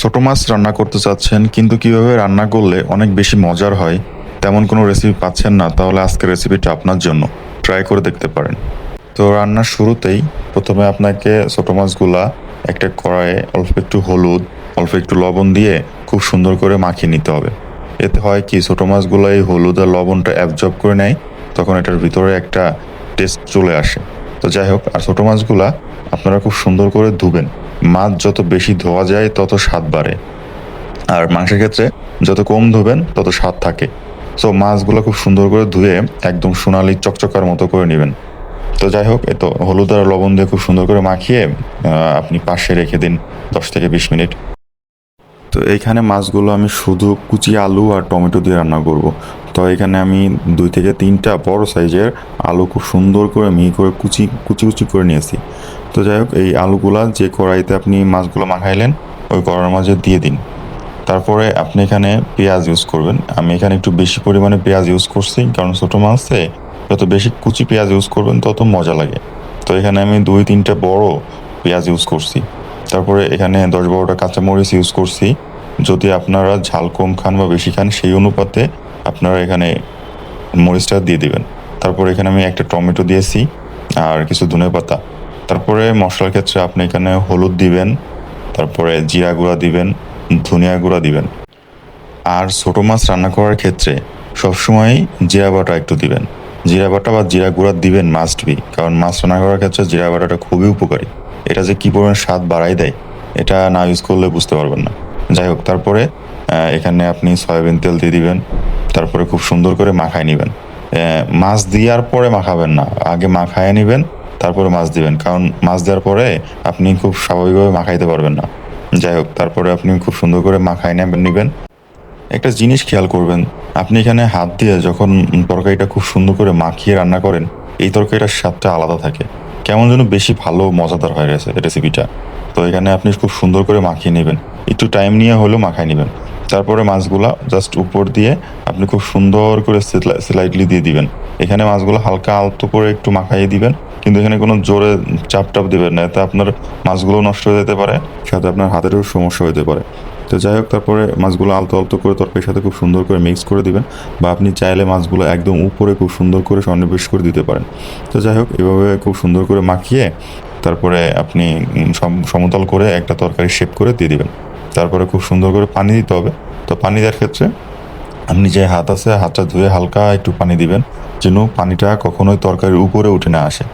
ছোট মাছ রান্না করতে চাচ্ছেন, কিন্তু কীভাবে রান্না করলে অনেক বেশি মজার হয়, তেমন কোনো রেসিপি পাচ্ছেন না, তাহলে আজকের রেসিপিটা আপনার জন্য। ট্রাই করে দেখতে পারেন। তো রান্নার শুরুতেই প্রথমে আপনাকে ছোট মাছগুলা একটা কড়াইয়ে অল্প একটু হলুদ, অল্প একটু লবণ দিয়ে খুব সুন্দর করে মাখিয়ে নিতে হবে। এতে হয় কি, ছোট মাছগুলো এই হলুদ আর লবণটা অ্যাবজর্ব করে নেয়, তখন এটার ভিতরে একটা টেস্ট চলে আসে। তো যাই হোক, আর ছোট মাছগুলা আপনারা খুব সুন্দর করে ধুবেন। মাছ যত বেশি ধোয়া যায়, তত স্বাদ বাড়ে। আর মাংসের ক্ষেত্রে যত কম ধোবেন, তত স্বাদ থাকে। সো মাছগুলো খুব সুন্দর করে ধুয়ে একদম সোনালি চকচকার মতো করে নেবেন। তো যাই হোক এ তো হলুদ আর লবণ দিয়ে খুব সুন্দর করে মাখিয়ে আপনি পাশে রেখে দিন দশ থেকে বিশ মিনিট। তো এইখানে মাছগুলো আমি শুধু কুচি আলু আর টমেটো দিয়ে রান্না করব। তো এখানে আমি দুই থেকে তিনটা বড় সাইজের আলু খুব সুন্দর করে মিহি করে কুচি কুচি কুচি করে নিয়েছি। তো যাই হোক, এই আলুগুলা যে কড়াইতে আপনি মাছগুলো মাখাইলেন, ওই কড়ার মাঝে দিয়ে দিন। তারপরে আপনি এখানে পেঁয়াজ ইউজ করবেন। আমি এখানে একটু বেশি পরিমাণে পেঁয়াজ ইউজ করছি, কারণ ছোটো মাছে যত বেশি কুচি পেঁয়াজ ইউজ করবেন, তত মজা লাগে। তো এখানে আমি দুই, তিনটা বড় পেঁয়াজ ইউজ করছি। তারপরে এখানে দশ বারোটা কাঁচামরিচ ইউজ করছি। যদি আপনারা ঝাল কম খান বা বেশি খান, সেই অনুপাতে আপনারা এখানে মরিচটা দিয়ে দিবেন। তারপর এখানে আমি একটা টমেটো দিয়েছি আর কিছু ধনে পাতা তারপরে মশলার ক্ষেত্রে আপনি এখানে হলুদ দিবেন, তারপরে জিরা গুঁড়া দিবেন, ধনিয়া গুঁড়া দিবেন। আর ছোটো মাছ রান্না করার ক্ষেত্রে সবসময় জিরা বাটা একটু দিবেন। জিরা বাটা বা জিরা গুঁড়া দিবেন মাস্ট বি কারণ মাছ রান্না করার ক্ষেত্রে জিরা বাটাটা খুবই উপকারী। এটা যে কী পরিমাণ স্বাদ বাড়াই দেয়, এটা না ইউজ করলে বুঝতে পারবেন না। যাই হোক, তারপরে এখানে আপনি সয়াবিন তেল দিয়ে দিবেন, তারপরে খুব সুন্দর করে মাখায় নেবেন। মাছ দেওয়ার পরে মাখাবেন না, আগে মাখায় নেবেন তারপরে মাছ দিবেন। কারণ মাছ দেওয়ার পরে আপনি খুব স্বাভাবিকভাবে মাখাইতে পারবেন না। যাই হোক, তারপরে আপনি খুব সুন্দর করে মাখাই নেবেন নেবেন। একটা জিনিস খেয়াল করবেন, আপনি এখানে হাত দিয়ে যখন তরকারিটা খুব সুন্দর করে মাখিয়ে রান্না করেন, এই তরকারিটার স্বাদটা আলাদা থাকে। কেমন যেন বেশি ভালো, মজাদার হয়ে গেছে রেসিপিটা তো এখানে আপনি খুব সুন্দর করে মাখিয়ে নেবেন। একটু টাইম নিয়ে হলেও মাখায় নেবেন। তারপরে মাছগুলা জাস্ট উপর দিয়ে আপনি খুব সুন্দর করে স্লাইডলি দিয়ে দিবেন। এখানে মাছগুলো হালকা আলতো করে একটু মাখাইয়ে দিবেন। কিন্তু এখানে কোনো জোরে চাপ টাপ দেবেন না, এতে আপনার মাছগুলো নষ্ট হয়ে যেতে পারে, সাথে আপনার হাতেরও সমস্যা হতে পারে। তো যাই হোক, তারপরে মাছগুলো আলতো আলতো করে তরকারির সাথে খুব সুন্দর করে মিক্স করে দিবেন বা আপনি চাইলে মাছগুলো একদম উপরে খুব সুন্দর করে সন্নিবেশ করে দিতে পারেন। তো যাই হোক, এভাবে খুব সুন্দর করে মাখিয়ে তারপরে আপনি সম- সমতল করে একটা তরকারি শেপ করে দিয়ে দিবেন। তারপরে খুব সুন্দর করে পানি দিতে হবে। তো পানি দেওয়ার ক্ষেত্রে আপনি যে হাত আছে, হাতটা ধুয়ে হালকা একটু পানি দিবেন, যেন পানিটা কখনোই তরকারির উপরে উঠে না আসে।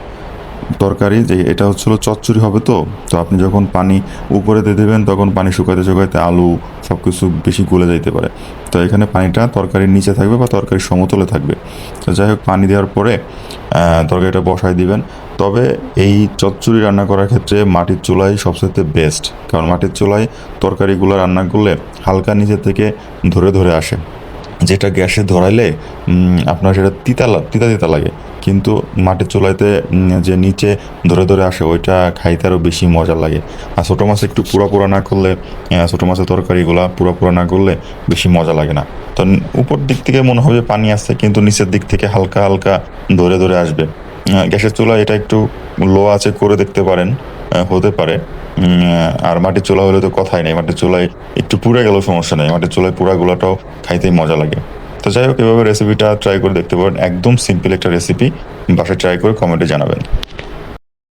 তরকারি, যে এটা হচ্ছিল চচ্চড়ি হবে তো তো আপনি যখন পানি উপরে দিয়ে দেবেন, তখন পানি শুকাইতে শুকাইতে আলু সব কিছু বেশি গলে যাইতে পারে। তো এখানে পানিটা তরকারির নিচে থাকবে বা তরকারির সমতলে থাকবে। তো যাই হোক, পানি দেওয়ার পরে তরকারিটা বসাই দিবেন। তবে এই চচ্চড়ি রান্না করার ক্ষেত্রে মাটির চুলাই সবচেয়ে বেস্ট কারণ মাটির চুলায় তরকারিগুলো রান্না করলে হালকা নিচে থেকে ধরে ধরে আসে। যেটা গ্যাসে ধরাইলে আপনার সেটা তিতা তিতা তিতা লাগে। কিন্তু মাটির চুলাইতে যে নিচে ধরে ধরে আসে, ওইটা খাইতে আরও বেশি মজা লাগে। আর ছোটো মাছ একটু পুরা পুরা না করলে ছোটো মাছের তরকারিগুলা পুরা পুরা না করলে বেশি মজা লাগে না। তো উপর দিক থেকে মনে হবে পানি আসছে, কিন্তু নিচের দিক থেকে হালকা হালকা ধরে ধরে আসবে। গ্যাসের চুলা এটা একটু লো আছে করে দেখতে পারেন হতে পারে। আর মাটির চুলা হলে তো কথাই নেই, মাটির চুলায় একটু পুড়ে গেলেও সমস্যা নেই, মাটির চুলায় পুরাগুলাটাও খাইতেই মজা লাগে। তো যাই হোক, এভাবে রেসিপিটা ট্রাই করে দেখতে পারেন। একদম সিম্পল একটা রেসিপি বাসায় ট্রাই করে কমেন্টে জানাবেন।